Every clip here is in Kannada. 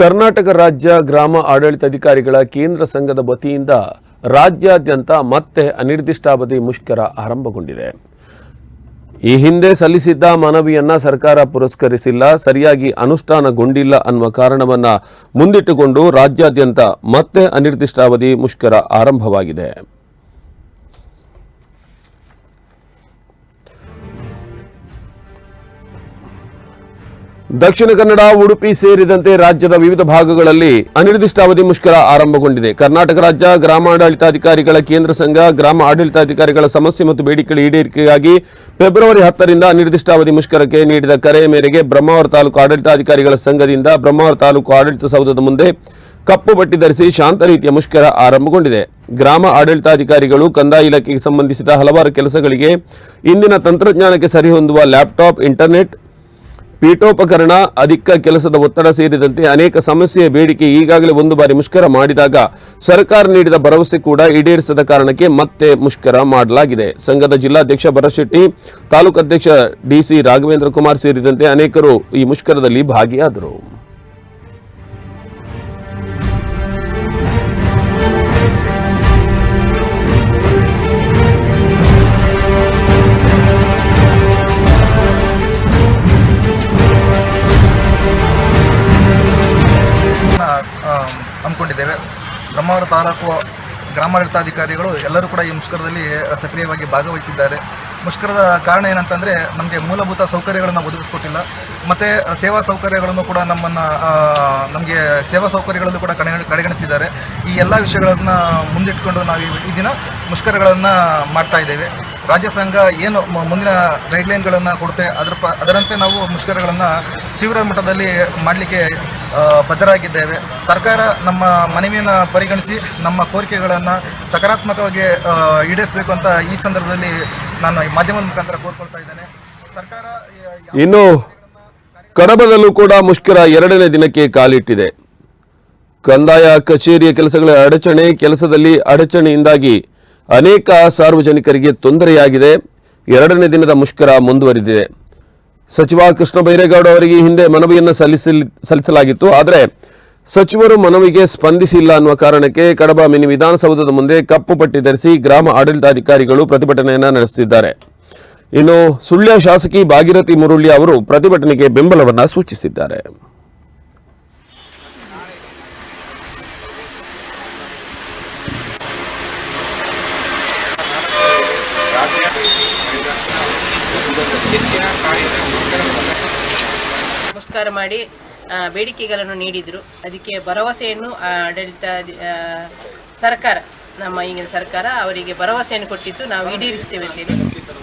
ಕರ್ನಾಟಕ ರಾಜ್ಯ ಗ್ರಾಮ ಆಡಳಿತಾಧಿಕಾರಿಗಳ ಕೇಂದ್ರ ಸಂಘದ ವತಿಯಿಂದ ರಾಜ್ಯಾದ್ಯಂತ ಮತ್ತೆ ಅನಿರ್ದಿಷ್ಟಾವಧಿ ಮುಷ್ಕರ ಆರಂಭಗೊಂಡಿದೆ. ಈ ಹಿಂದೆ ಸಲ್ಲಿಸಿದ್ದ ಮನವಿಯನ್ನ ಸರ್ಕಾರ ಪುರಸ್ಕರಿಸಿಲ್ಲ, ಸರಿಯಾಗಿ ಅನುಷ್ಠಾನಗೊಂಡಿಲ್ಲ ಅನ್ನುವ ಕಾರಣವನ್ನ ಮುಂದಿಟ್ಟುಕೊಂಡು ರಾಜ್ಯಾದ್ಯಂತ ಮತ್ತೆ ಅನಿರ್ದಿಷ್ಟಾವಧಿ ಮುಷ್ಕರ ಆರಂಭವಾಗಿದೆ. ದಕ್ಷಿಣ ಕನ್ನಡ, ಉಡುಪಿ ಸೇರಿದಂತೆ ರಾಜ್ಯದ ವಿವಿಧ ಭಾಗಗಳಲ್ಲಿ ಅನಿರ್ದಿಷ್ಟಾವಧಿ ಮುಷ್ಕರ ಆರಂಭಗೊಂಡಿದೆ. ಕರ್ನಾಟಕ ರಾಜ್ಯ ಗ್ರಾಮಾಡಳಿತಾಧಿಕಾರಿಗಳ ಕೇಂದ್ರ ಸಂಘ, ಗ್ರಾಮ ಆಡಳಿತಾಧಿಕಾರಿಗಳ ಸಮಸ್ಯೆ ಮತ್ತು ಬೇಡಿಕೆಗಳ ಈಡೇರಿಕೆಗಾಗಿ ಫೆಬ್ರವರಿ ಹತ್ತರಿಂದ ಅನಿರ್ದಿಷ್ಟಾವಧಿ ಮುಷ್ಕರಕ್ಕೆ ನೀಡಿದ ಕರೆ ಮೇರೆಗೆ ಬ್ರಹ್ಮಾವರ ತಾಲೂಕು ಆಡಳಿತಾಧಿಕಾರಿಗಳ ಸಂಘದಿಂದ ಬ್ರಹ್ಮಾವರ ತಾಲೂಕು ಆಡಳಿತ ಸೌಧದ ಮುಂದೆ ಕಪ್ಪು ಬಟ್ಟಿ ಧರಿಸಿ ಶಾಂತ ರೀತಿಯ ಮುಷ್ಕರ ಆರಂಭಗೊಂಡಿದೆ. ಗ್ರಾಮ ಆಡಳಿತಾಧಿಕಾರಿಗಳು, ಕಂದಾಯ ಇಲಾಖೆಗೆ ಸಂಬಂಧಿಸಿದ ಹಲವಾರು ಕೆಲಸಗಳಿಗೆ ಇಂದಿನ ತಂತ್ರಜ್ಞಾನಕ್ಕೆ ಸರಿಹೊಂದುವ ಲ್ಯಾಪ್ಟಾಪ್, ಇಂಟರ್ನೆಟ್ ಪೀಠೋಪಕರಣ, ಅಧಿಕ ಕೆಲಸದ ಒತ್ತಡ ಸೇರಿದಂತೆ ಅನೇಕ ಸಮಸ್ಯೆಯ ಬೇಡಿಕೆ ಈಗಾಗಲೇ ಒಂದು ಬಾರಿ ಮುಷ್ಕರ ಮಾಡಿದಾಗ ಸರ್ಕಾರ ನೀಡಿದ ಭರವಸೆ ಕೂಡ ಈಡೇರಿಸದ ಕಾರಣಕ್ಕೆ ಮತ್ತೆ ಮುಷ್ಕರ ಮಾಡಲಾಗಿದೆ. ಸಂಘದ ಜಿಲ್ಲಾಧ್ಯಕ್ಷ ಭರಶೆಟ್ಟಿ ತಾಲೂಕು ಅಧ್ಯಕ್ಷ ಡಿಸಿ ರಾಘವೇಂದ್ರ ಕುಮಾರ್ ಸೇರಿದಂತೆ ಅನೇಕರು ಈ ಮುಷ್ಕರದಲ್ಲಿ ಭಾಗಿಯಾದರು. ಬ್ರಹ್ಮಾವರ ತಾಲೂಕು ಗ್ರಾಮಾಡಳಿತಾಧಿಕಾರಿಗಳು ಎಲ್ಲರೂ ಕೂಡ ಈ ಮುಷ್ಕರದಲ್ಲಿ ಸಕ್ರಿಯವಾಗಿ ಭಾಗವಹಿಸಿದ್ದಾರೆ. ಮುಷ್ಕರದ ಕಾರಣ ಏನಂತಂದರೆ, ನಮಗೆ ಮೂಲಭೂತ ಸೌಕರ್ಯಗಳನ್ನು ಒದಗಿಸ್ಕೊಟ್ಟಿಲ್ಲ. ಮತ್ತು ಸೇವಾ ಸೌಕರ್ಯಗಳನ್ನು ಕೂಡ ನಮ್ಮನ್ನು ನಮಗೆ ಸೇವಾ ಸೌಕರ್ಯಗಳಲ್ಲೂ ಕೂಡ ಕಡೆ ಕಡೆಗಣಿಸಿದ್ದಾರೆ. ಈ ಎಲ್ಲ ವಿಷಯಗಳನ್ನು ಮುಂದಿಟ್ಕೊಂಡು ನಾವು ಈ- ಈ ದಿನ ಮುಷ್ಕರಗಳನ್ನು ಮಾಡ್ತಾ ಇದ್ದೇವೆ. ರಾಜ್ಯ ಸಂಘ ಏನು ಮುಂದಿನ ಗೈಡ್ಲೈನ್ಗಳನ್ನು ಕೊಡುತ್ತೆ ಅದರ ಪ ಅದರಂತೆ ನಾವು ಮುಷ್ಕರಗಳನ್ನು ತೀವ್ರ ಮಟ್ಟದಲ್ಲಿ ಮಾಡಲಿಕ್ಕೆ ಬದ್ಧರಾಗಿದ್ದೇವೆ. ಸರ್ಕಾರ ನಮ್ಮ ಮನವಿಯನ್ನು ಪರಿಗಣಿಸಿ ನಮ್ಮ ಕೋರಿಕೆಗಳನ್ನು ಸಕಾರಾತ್ಮಕವಾಗಿ ಈಡೇರಿಸಬೇಕು ಅಂತ ಈ ಸಂದರ್ಭದಲ್ಲಿ ನಾನು ಈ ಮಾಧ್ಯಮದ ಮುಖಾಂತರ ಕೋರ್ಕೊಳ್ತಾ ಇದ್ದೇನೆ. ಸರ್ಕಾರ ಇನ್ನು ಕಡಬದಲ್ಲೂ ಕೂಡ ಮುಷ್ಕರ ಎರಡನೇ ದಿನಕ್ಕೆ ಕಾಲಿಟ್ಟಿದೆ. ಕಂದಾಯ ಕಚೇರಿಯ ಕೆಲಸಗಳ ಅಡಚಣೆ ಕೆಲಸದಲ್ಲಿ ಅಡಚಣೆಯಿಂದಾಗಿ ಅನೇಕ ಸಾರ್ವಜನಿಕರಿಗೆ ತೊಂದರೆಯಾಗಿದೆ. ಎರಡನೇ ದಿನದ ಮುಷ್ಕರ ಮುಂದುವರಿದಿದೆ. ಸಚಿವ ಕೃಷ್ಣ ಬೈರೇಗೌಡ ಅವರಿಗೆ ಹಿಂದೆ ಮನವಿಯನ್ನು ಸಲ್ಲಿಸಲಿ, ಸಲ್ಲಿಸಲಾಗಿತ್ತು. ಆದರೆ ಸಚಿವರು ಮನವಿಗೆ ಸ್ಪಂದಿಸಿಲ್ಲ ಅನ್ನುವ ಕಾರಣಕ್ಕೆ ಕಡಬ ಮಿನಿ ವಿಧಾನಸೌಧದ ಮುಂದೆ ಕಪ್ಪು ಪಟ್ಟಿ ಧರಿಸಿ ಗ್ರಾಮ ಆಡಳಿತಾಧಿಕಾರಿಗಳು ಪ್ರತಿಭಟನೆಯನ್ನು ನಡೆಸುತ್ತಿದ್ದಾರೆ. ಇನ್ನು ಸುಳ್ಯ ಶಾಸಕಿ ಭಾಗಿರಥಿ ಮುರುಳ್ಳಿ ಅವರು ಪ್ರತಿಭಟನೆಗೆ ಬೆಂಬಲವನ್ನು ಸೂಚಿಸಿದ್ದಾರೆ. ನಮಸ್ಕಾರ ಮಾಡಿ ಬೇಡಿಕೆಗಳನ್ನು ನೀಡಿದರು. ಅದಕ್ಕೆ ಭರವಸೆಯನ್ನು ಆಡಳಿತ ಸರ್ಕಾರ ನಮ್ಮ ಈಗಿನ ಸರ್ಕಾರ ಅವರಿಗೆ ಭರವಸೆಯನ್ನು ಕೊಟ್ಟಿತ್ತು. ನಾವು ಈಡೇರಿಸ್ತೇವೆ ಅಂತೇಳಿ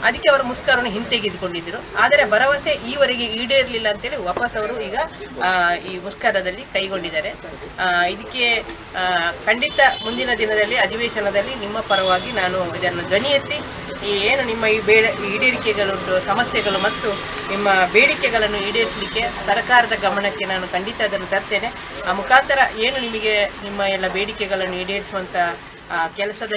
ಅದಕ್ಕೆ ಅವರು ಮುಷ್ಕರವನ್ನು ಹಿಂತೆಗೆದುಕೊಂಡಿದ್ದರು. ಆದರೆ ಭರವಸೆ ಈವರೆಗೆ ಈಡೇರಲಿಲ್ಲ ಅಂತೇಳಿ ವಾಪಸ್ ಅವರು ಈಗ ಈ ಮುಷ್ಕರದಲ್ಲಿ ಕೈಗೊಂಡಿದ್ದಾರೆ. ಇದಕ್ಕೆ ಖಂಡಿತ ಮುಂದಿನ ದಿನದಲ್ಲಿ, ಅಧಿವೇಶನದಲ್ಲಿ ನಿಮ್ಮ ಪರವಾಗಿ ನಾನು ಇದನ್ನು ಧ್ವನಿ ಎತ್ತಿ ಈ ಏನು ನಿಮ್ಮ ಈ ಬೇಡ ಈಡೇರಿಕೆಗಳುಂಟು, ಸಮಸ್ಯೆಗಳು ಮತ್ತು ನಿಮ್ಮ ಬೇಡಿಕೆಗಳನ್ನು ಈಡೇರಿಸಲಿಕ್ಕೆ ಸರ್ಕಾರದ ಗಮನಕ್ಕೆ ನಾನು ಖಂಡಿತ ಅದನ್ನು ತರ್ತೇನೆ. ಆ ಮುಖಾಂತರ ಏನು ನಿಮಗೆ ನಿಮ್ಮ ಎಲ್ಲ ಬೇಡಿಕೆಗಳನ್ನು ಈಡೇರಿಸುವಂಥ ಕೆಲಸದ